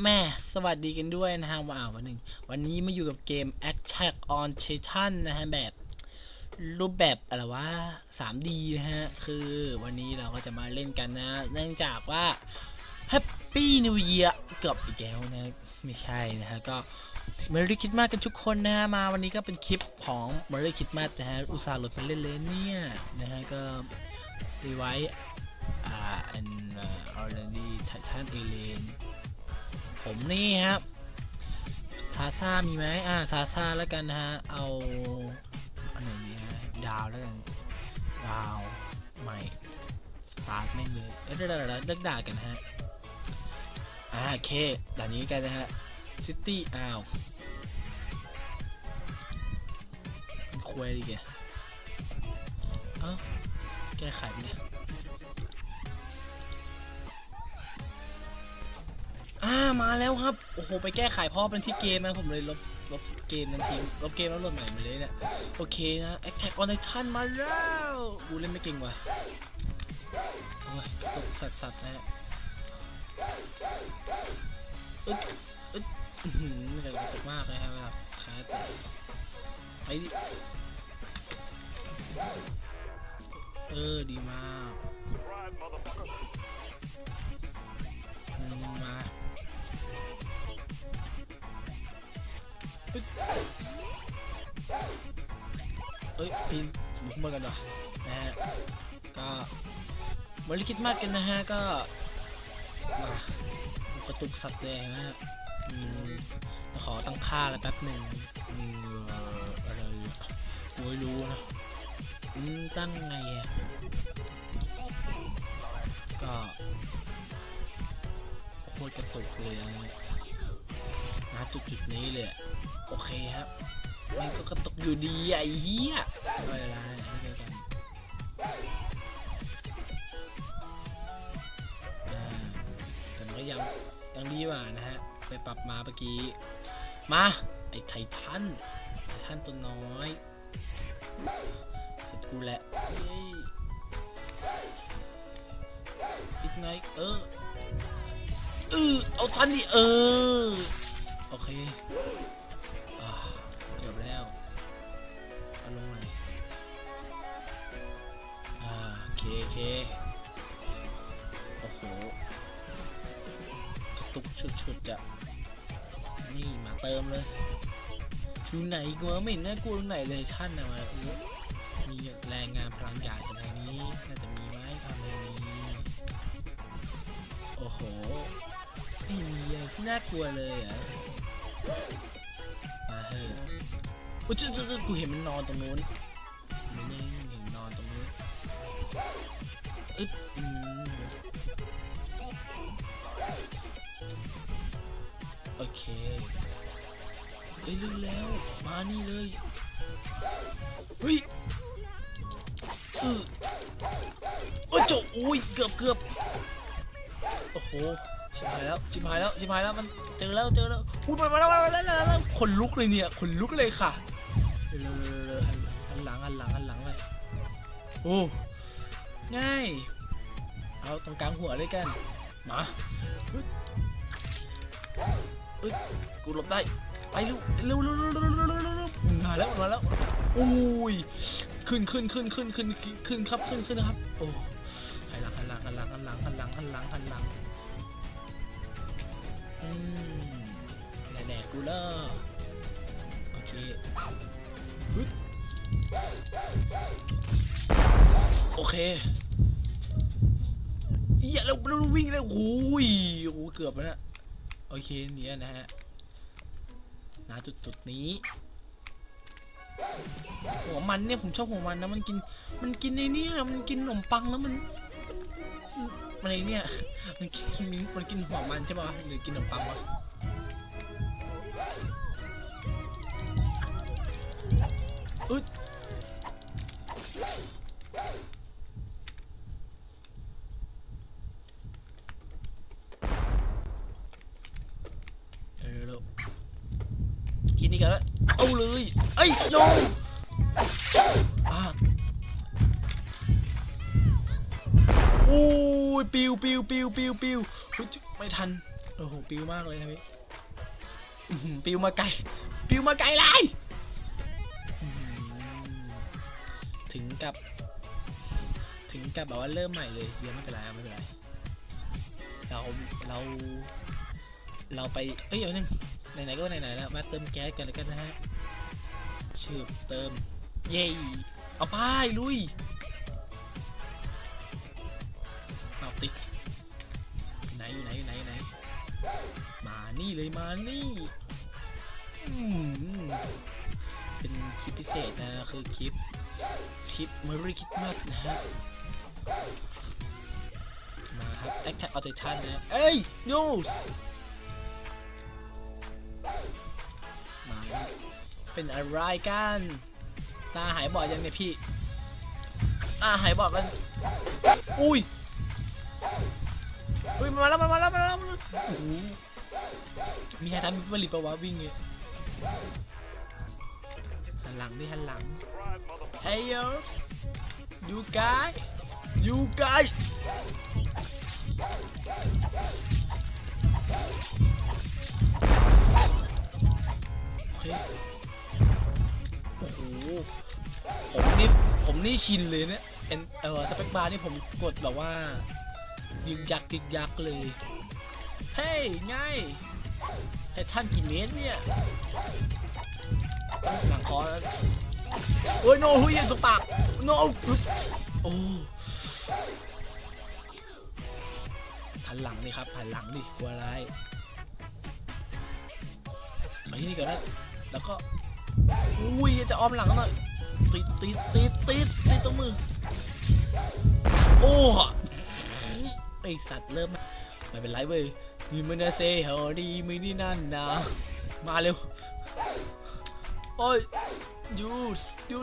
แม่สวัสดีกันด้วยนะฮะว้าววันหนึ่งวันนี้มาอยู่กับเกม Attack on Titan นะฮะ แบบ รูปแบบอะไรวะ 3D นะฮะ คือวันนี้เราก็จะมาเล่นกันนะ เนื่องจากว่า Happy New Year เกือบอีกแล้วนะ ไม่ใช่นะฮะ ก็ Merry Christmas กันทุกคนนะฮะ มาวันนี้ก็เป็นคลิปของ Merry Christmas นะฮะ อุตส่าห์โหลดมาเล่นเลยเนี่ยนะฮะ ก็รีไว้อ่า and uh, already Titan Alien ผมนี่ครับซาซ่ามีไหมอ่าซาซ่าแล้วกันนะฮะ เอาอันไหนดีฮะดาวแล้วกันดาวใหม่สตาร์ทไม่เลยเอ้ยเดี๋ยวเลิกด่ากันฮะอ่าโอเคด่านนี้กันนะฮะซิตี้อ้าวคุยดิแกเอ้าแก้ไขเนี่ย อ่ามาแล้วครับ โอ้โห ไปแก้ไขเพราะเป็นที่เกมนะผมเลยลบลบเกมนั้นทิ้งลบเกมแล้วโหลดใหม่มาเลยเนี่ย โอเคนะ Attack on Titan มาแล้วกูเล่นไม่เก่งว่ะโอ้ยตกสัตว์สัตว์นะฮะอึดอึดหือไม่ได้กระตุกมากเลยครับเวลาคาแต่ไปดิเออ ดีมาก มา เอ้ยปีนบุกมากันเหรอนะฮะก็บริคิดมากกันนะฮะก็กระตุกสัตว์แดงนะฮะขอตั้งค่าแล้วแป๊บหนึ่งอืมเอ่ออะไรอะโอ้ยรู้นะตั้งไงอะก็โคตรกระตุกเลยนะ นี่ยนะจุดจุดๆนี้เลยโอเคครับมันก็กระตกอยู่ดีไอ้เหี้ยไม่เป็นไรไม่เจอกันอ่าแต่มันก็ยังยังดีกว่านะฮะไปปรับมาเมื่อกี้มาไอ้ไททันไททันตัวน้อยเสร็จกูแหละเย้อีกไงเออเออเอาทันดิเออ โอเคอ่าเกือบแล้วเอาลงหน่อยอ่าโอเคโอเคโอ้โหกระตุกชุดๆจะนี่มาเติมเลยอยู่ไหนกูไม่เห็นน่ากลัวตรงไหนเลยท่านนะมาอู้มีแรงงานพลังหยาดอยู่ในนี้น่าจะมีไหมเอาไม่มีโอ้โหไม่มีอะไรที่น่ากลัวเลยอะ มาเฮ้ยอุ๊ยจุ๊จุ๊จุ๊กูเห็นมันนอนตรงนู้นมันนี่เห็นนอนตรงนู้นอึดอืมโอเคเอ้ยเร็วแล้ว มานี่เลยเฮ้ยเออโอ้ยโจอุ้ยเกือบเกือบโอ้โหิบหายแล้วชิบหายแล้วชิบหายแล้วมันเจอแล้วเจอแล้วอู้ยมันมาแล้วมาแล้วมาแล้วขนลุกเลยเนี่ยขนลุกเลยค่ะเร็วๆอันหลังอันหลังอันหลังเลยโอ้ง่ายเอาตรงกลางหัวเลยกันมาอึดกูหลบได้ไปเร็วเร็วเร็วเร็วเร็วเร็มาแล้วมาแล้วโอ้ยขึ้นขึ้นขึ้นขึ้นขึ้นขึ้นครับขึ้นขึ้นครับโอ้หันหลังหันหลังหันหลังหันหลังหันหลังหันหลังหันหลัง อืมแดกๆกูเลอโอเคฮึดโอเคอย่าเราเราวิ่งเลยโอ้ยโอ้เกือบแล้วนะโอเคเนี่ยนะฮะณจุดจุดนี้หัวมันเนี่ยผมชอบหัวมันนะมันกิน มันกินในเนี่ยมันกินขนมปังแล้วมัน มันไอเนี่ยมันกินมันกินหัวมันใช่ป่ะหรือกินขนมปังวะอึดเออล้วกินนี่กันแล้วเอาเลยเอ้ยโนอ่าโอ้ ยปิวปิวปิวปิวปิวไม่ทันโอ้โหปิวมากเลยนะพี่อื้อหือปิวมาไกลปิวมาไกลเลยถึงกับ ถึงกับแบบว่าเริ่มใหม่เลยเดี๋ยวไม่เป็นไรไม่เป็นไรเราเรา เราไปเอ้ยเดี๋ยวนึงไหนๆก็ไหนๆแล้วมาเติมแก๊สกันเลยกันนะฮะชืบเติม เย้เอาไปลุย เอาติดไหนไหนไหนไหนมานี่เลยมานี่เป็นคลิปพิเศษนะคือคลิปคลิปม e รีคิดมากนะฮะมาครับแอคแท็กออเททันนะเอ้ยยูสมาเป็นอะไรกันตาหายบอดยังเนี่ยพี่ตาหายบอดมันอุ้ย อุ้ยมาแล้วมาแล้วมาแล้วมาแล้วโอ้โหมีใครทำผลิตปะวะวิ่งเนี่ยหันหลังดิหันหลัง Hey yo you guys you guys โอ้โหผมนี่ผมนี่ชินเลยเนี่ยเอ็นเออสเปคบาร์นี่ผมกดแบบว่า ยึกยักยึกยักเลย เฮ้ยไงไอททันกี่เมตรเนี่ยหลังคอแล้วโอ้ยโนหุยตกปากโนโอ้หันหลังนี่ครับหันหลังดิกลัวอะไรมาที่นี่ก่อนนะแล้วก็อุ้ยจะอ้อมหลังหน่อยติดติดติดติดติดตรงมือโอ้ ไอสัตว์เริ่มไม่เป็นไรเว้ยมีมันนะเซฮอดีมีนี่นั่นนะมาเร็วโอ้ย you you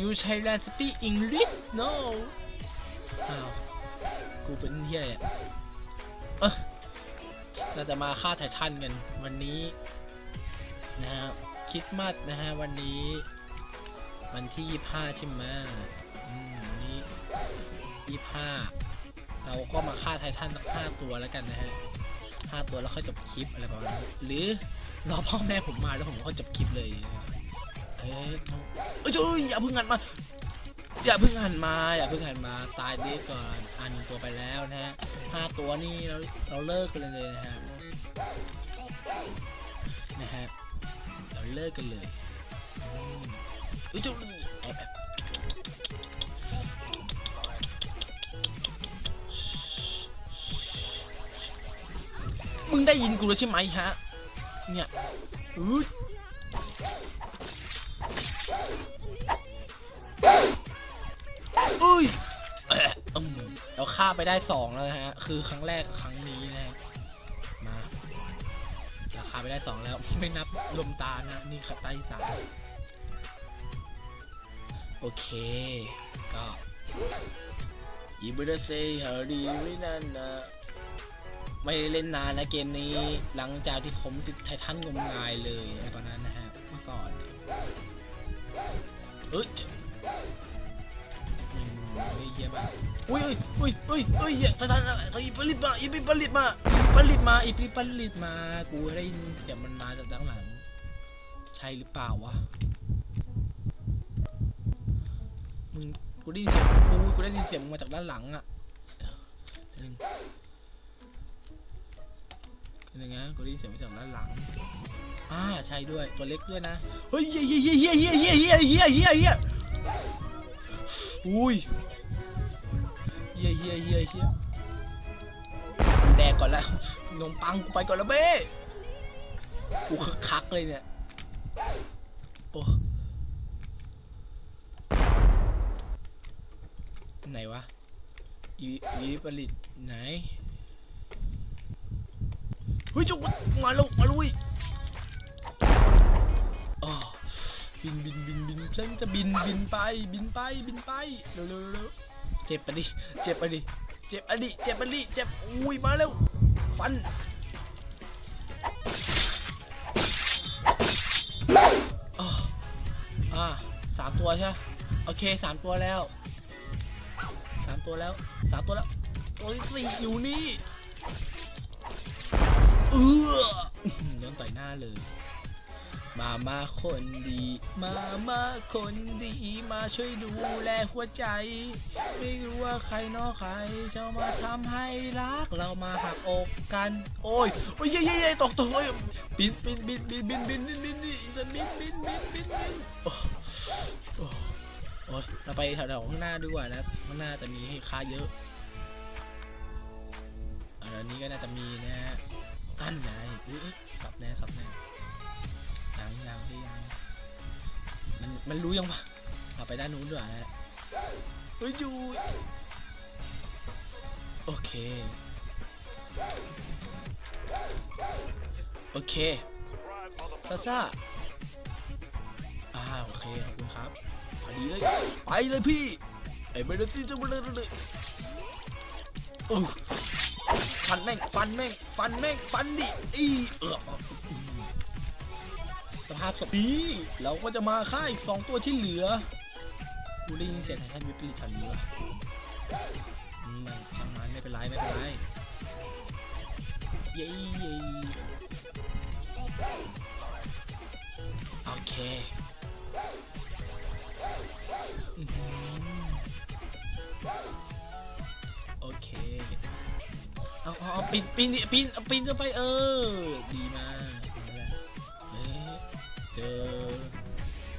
you Thailand speak English no อ้าวกูเป็นเฮียอะเออเราจะมาฆ่าไททันกันวันนี้นะฮะคริดมัดนะฮะวันนี้ วันที่25ใช่ไหมอืมวันนี้25 เราก็มาฆ่าไททันสักห้าตัวแล้วกันนะฮะห้าตัวแล้วค่อยจบคลิปอะไรประมาณนี้หรือรอพ่อแม่ผมมาแล้วผมก็จบคลิปเลยเอ้ยเอ้ยเอ้ยอย่าเพิ่งหันมา อย่าเพิ่งหันมา อย่าเพิ่งหันมา ตายดีก่อนอันตัวไปแล้วนะฮะห้าตัวนี่เราเราเลิกกันเลยนะฮะ นะฮะ เราเลิกกันเลยอืมอุ้ยจุ๊บ มึงได้ยินกูแล้วใช่ไหมฮะ เนี่ยอุ๊ยอุ้ยเอ่ออืมเราฆ่าไปได้สองแล้วนะฮะ คือครั้งแรกครั้งนี้นะ มาเราฆ่าไปได้สองแล้ว ไม่นับลมตานะ นี่ครับตาที่สามโอเค ก็ยิบุดเซฮารีไม่นั่นนะ ไม่ได้เล่นนานนะเกมนี้หลังจากที่ผมติดไททันงมงายเลยในตอนนั้นนะฮะเมื่อก่อนเอ้ยอืมเฮ้ยเยี่ยมากอุ้ยอุ้ยอุ้ยอุ้ยเหี้ยไททันอะไรอีผลิตมาอีผลิตมาอีผลิตมาอีผลิตมา กูได้ยินเสียงมันมาจากด้านหลัง ใช่หรือเปล่าวะ มึง กูได้ยินเสียงกู กูได้ยินเสียงมึงมาจากด้านหลังอะหนึ่ง เป็นยังไงกูได้ยินเสียงมาจากด้านหลังอ่าใช่ด้วยตัวเล็กด้วยนะเฮ้ยเฮียเฮียเฮียเฮียเฮียเฮียเฮียเฮียเฮียอุ้ยเฮียเฮียเฮียเฮียแดกก่อนแล้วนมปังกูไปก่อนแล้วเบ้กูคึกคักเลยเนี่ยโอ้ไหนวะอีอีผลิตไหน ฮ้ยจุกมาแล้วมาลุยบินบินบินบินฉันจะบินบินไปบินไปบินไปเร็วเร็วเร็วเจ็บปะดิเจ็บปะดิเจ็บปะดิเจ็บปะดิเจ็บอุ้ยมาแล้วฟันอ๋ออ่าสามตัวใช่ไหมโอเคสามตัวแล้วสามตัวแล้วสามตัวแล้วตัวที่สี่อยู่นี่ อออโดนต่อยหน้าเลย มามาคนดี มามาคนดี มาช่วยดูแลหัวใจ ไม่รู้ว่าใครนอกใครจะมาทำให้รักเรามาหักอกกัน โอ้ย โอ้ยเย้เย้เย้ตกตัวเฮ้ยบินบินบินบินบินบินบินบินบินบินบินบินบินบินโอ้โอ้โอ้ยเราไปแถวๆข้างหน้าดีกว่านะ ข้างหน้าจะมีให้ค้าเยอะอันนี้ก็น่าจะมีนะฮะ ตั้นไงอุ้ยสับแน่สับแน่ยังยังที่ยังมันมันรู้ยังวะเราไปด้านนู้นด้วยนะฮะเฮ้ยอยู่โอเค โอเคซาซาอ่าโอเคขอบคุณครับพอดีเลย ไปเลยพี่ไอ้เบลซี่จะมาเลยเลยโอ้ ฟันแม่งฟันแม่งฟันแม่งฟันดิอีเออสภาพศพนี้เราก็จะมาฆ่าอีกสองตัวที่เหลือกูได้ยินเสียงไททันวิปริตแถวนี้ว่ะอืมช่างมันไม่เป็นไรไม่เป็นไรเย้เย้โอเคอื เอาเอาเอาปีนปีนปีนเอาปีนเข้าไปเออ ดีมากเจอ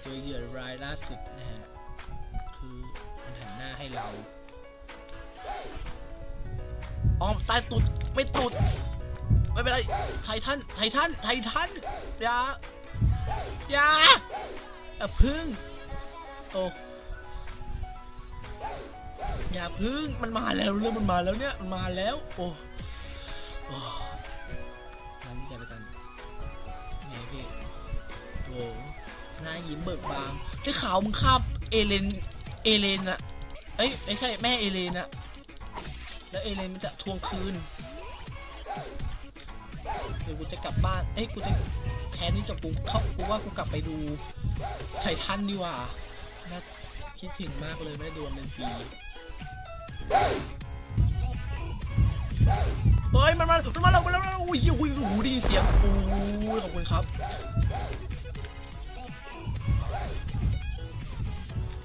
เจอเหยื่อรายล่าสุดนะฮะ คือมันหันหน้าให้เราออมใต้ตุดไม่ตุดไม่เป็นไรไททันไททันไททันอย่าอย่าอย่าพึ่งโอ้อย่าพึ่งมันมาแล้วเรื่องมันมาแล้วเนี่ยมันมาแล้ว โอ้ โอ้น้ำใจไปกันไงพี่โอ้หน้ายิ้มเบิกบานได้ข่าวมึงคาบเอเลน เอเลนอะเอ้ยไม่ใช่แม่เอเลนอะแล้วเอเลนมันจะทวงคืนเดี๋ยวกูจะกลับบ้าน เอ้ยกูจะแทนที่จะกูเขากูว่ากูกลับไปดูไททันดีกว่าน่าคิดถึงมากเลยไม่ได้ดูมันเป็นปี มันมามันมาแล้วมันมาแล้วอุ้ยอุ้ยโอ้โหได้ยินเสียงโอ้ยขอบคุณครับ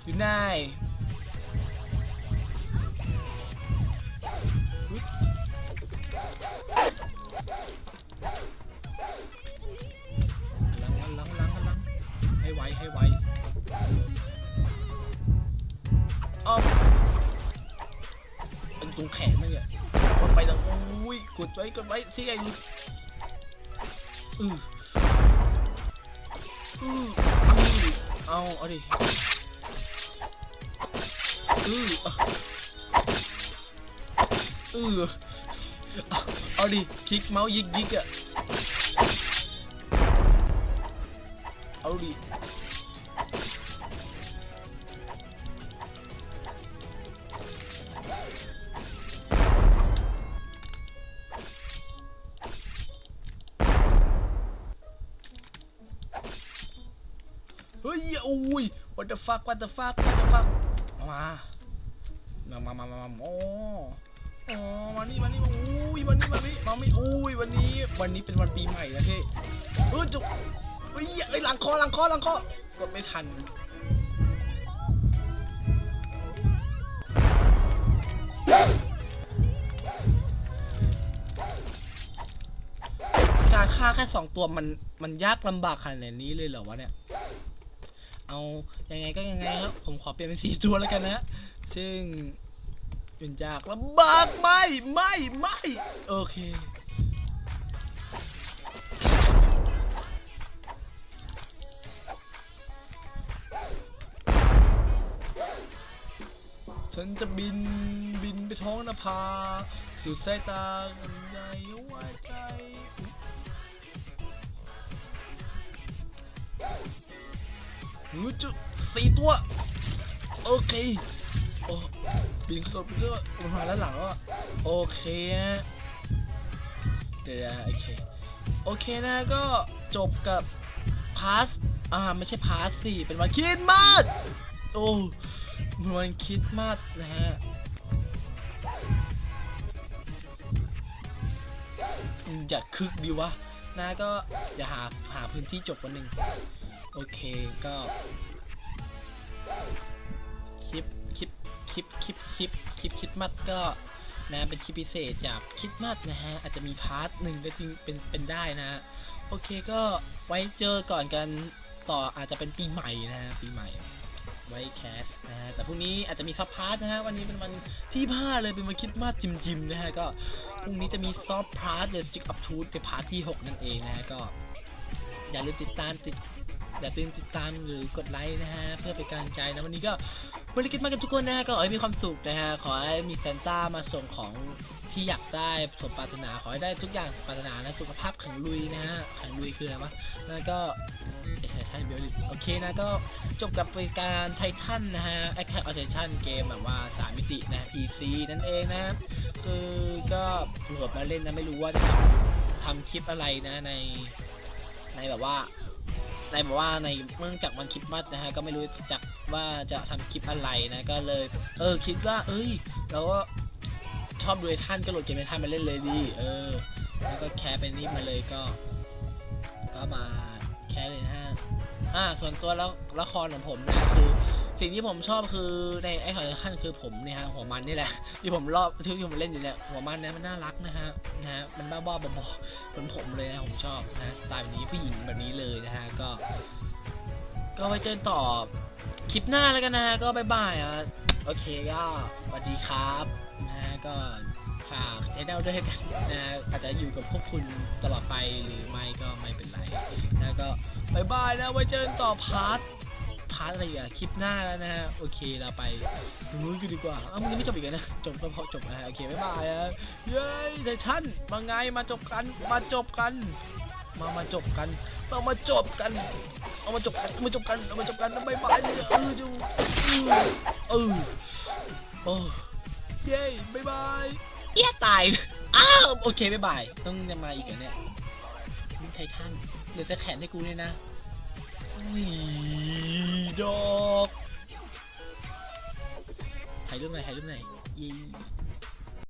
อยู่ไหนอุ๊ยลังลังลังลังให้ไวให้ไวอ้อมเป็นตรงแขนมันเนี่ย ไปแล้วอุ้ยกดไว้กดไว้ที่ไอ้ลุอืออืออือเอาเอาดิอืออืออาเอาดิคลิกเมาส์ยิกยิกอะเอาดิ the fuck what the fuck what the fuck มามามามามามาโอ้โอ้มานี่มานี่มาอุ้ยมานี่มานี่มาไม่อุ้ยวันนี้ วันนี้เป็นวันปีใหม่นะเท่เออจุกเฮ้ยเอ้ยหลังคอหลังคอหลังคอกดไม่ทันการฆ่าแค่สองตัวมันมันยากลำบากขนาดนี้เลยเหรอวะเนี่ย เอายังไงก็ยังไงครับผมขอเปลี่ยนเป็นสี่ตัวแล้วกันนะซึ่งเป็นยากลำบากไม่ไม่ไม่โอเคฉันจะบินบินไปท้องนภาสุดสายตาใหญ่ว่าใจ หูจุสี่ตัว โอเคโอ้บินเข้าไปก็มันมาแล้วหลังวอะโอเคฮะเดี๋ยวโอเคโอเคนะก็จบกับพาร์ทอ่าไม่ใช่พาร์ทสี่เป็นวันคริดมาสโอ้เป็นวันคริดมาสนะฮะอย่าคึกดีวะนะก็อย่าหาหาพื้นที่จบวันหนึ่ง โอเคก็คลิปคลิปคลิปคลิปคลิปคลิปคริดมัดก็นะเป็นคลิปพิเศษจากคริดมัดนะฮะอาจจะมีพาร์ทหนึ่งก็จริงเป็นเป็นได้นะฮะโอเคก็ไว้เจอก่อนกันต่ออาจจะเป็นปีใหม่นะฮะปีใหม่ไว้แคสนะฮะแต่พรุ่งนี้อาจจะมีซับพาร์ทนะฮะวันนี้เป็นวันที่ห้าเลยเป็นวันคริดมาสจิมจิมๆนะฮะก็พรุ่งนี้จะมีซอฟพาร์ทเดอะสติ๊กอัพทูธในพาร์ทที่ 6 นั่นเองนะฮะก็อย่าลืมติดตามติด อย่าลืมติดตามหรือกดไลค์นะฮะเพื่อเป็นกำลังใจนะวันนี้ก็บริกิจมากันทุกคนนะฮะก็ขอให้มีความสุขนะฮะขอให้มีซนต้ามาส่งของที่อยากได้สมปรารถนาขอให้ได้ทุกอย่างสมปรารถนานะสุขภาพแข็งลุยนะฮะแข็งลุยคืออะไรวะแล้วก็ใช่ใช่เบลลิโอเคนะก็จบกับรายการไททันนะฮะ Attack on Titan เกมแบบว่า3มิตินะ PC นั่นเองนะคือก็โหลดมาเล่นนะไม่รู้ว่าจะทำคลิปอะไรนะในในแบบว่า ในแบบว่าในเมื่องจากวันคริดมัดนะฮะก็ไม่รู้จักว่าจะทำคลิปอะไรนะก็เลย เออคิดว่า เอ้ยเราก็ชอบดูไอท่านก็โหลดเกมไอท่านมาเล่นเลยดีเออ แล้วก็แคร์เป็นนี่มาเลยก็ ก็มาแคร์เลยนะฮะอ่าส่วนตัวแล้วละครของผมนะคือ สิ่งที่ผมชอบคือในไอ้ของขั้นคือผมเนี่ยฮะหัวมันนี่แหละที่ผมรอบที่ผมเล่นอยู่เนี่ยหัวมันเนี่ยมันน่ารักนะฮะนะฮะมันบ้าบ้าบอเหมือนผมเลยนะผมชอบนะสไตล์แบบนี้ผู้หญิงแบบนี้เลยนะฮะก็ ก็ไว้เจอต่อคลิปหน้าแล้วกันนะฮะก็บายบายอะโอเคก็สวัสดีครับนะฮะก็ฝากชแนลด้วยกันนะฮะอาจจะอยู่กับพวกคุณตลอดไปหรือไม่ก็ไม่เป็นไรนะก็บายบายนะไว้เจอต่อพาร์ทาร์ทอะไรอะคลิปหน้าแล้วนะฮะโอเคเราไปตรงนู้นกันดีกว่าอ้าวมันยังไม่จบอีกนะจบก็พอจบนะฮะโอเคบายบายอะเย้ยไททันมาไงมาจบกันมาจบกัน มามาจบกันมามาจบกันเอามาจบกันเอามาจบกันเอามาจบกันบายบายเออดูเออเออโอ้เย้บายบายเอี้ยตายอ้าวโอเคบายบายต้องยังมาอีกเหรอเนี่ยนี่ไททันเหลือแต่แขนให้กูเนี่ยนะวี ดอกถ่ายรูปหน่อยถ่ายรูปหน่อยยี่